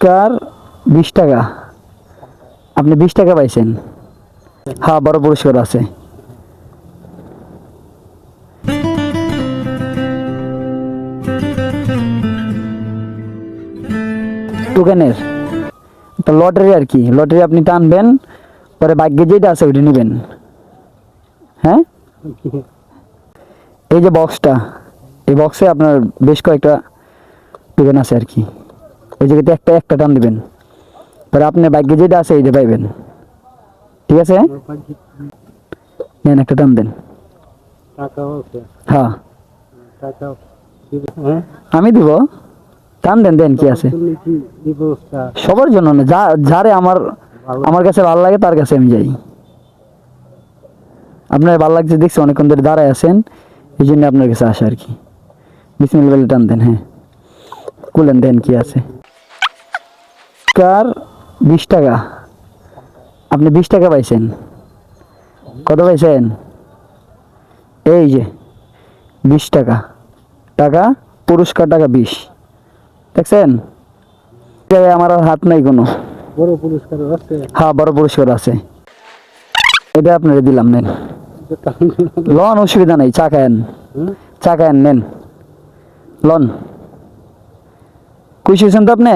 কার বিশ টাকা। আপনি বিশ টাকা পাইছেন। হ্যাঁ বড় পুরস্কার আছে। টোকেনের লটারি আর কি, লটারি আপনি টানবেন, পরে ভাগ্যে যেটা আছে ওইটা নেবেন। হ্যাঁ? এই যে বক্সটা এই বক্সে আপনার বেশ কয়েকটা টোকেন আছে আর কি। এই জায়গাতে একটা একটা টান দিবেন। পরে আপনার ভাগ্যে যেটা আছে এইটা পাইবেন। ঠিক আছে? নেন একটা টান দেন। হ্যাঁ। হ্যাঁ? আমি দিব। টান দেন দেন কি আছে। সবার জন্য না যা যারে আমার আমার কাছে ভালো লাগে তার কাছে আমি যাই। আপনার ভালো লাগছে দেখছি অনেকক্ষণ ধরে দাঁড়ায় আছেন এই জন্য আপনার কাছে আসা আর কি। বিসমিল টান দেন হ্যাঁ। কুলেন দেন কি আছে। কার বিশ টাকা। আপনি বিশ টাকা পাইছেন। কত পাইছেন? এই যে বিশ টাকা। টাকা পুরস্কার টাকা বিশ। দেখছেন? আমার আর হাত নাই কোনো। বড় পুরস্কার আছে। হ্যাঁ বড় পুরস্কার আছে। এটা আপনারা দিলাম নেন। লন অসুবিধা নাই চা খায়েন? চা খায়েন নেন। লন। খুশি হয়েছেন তো আপনি?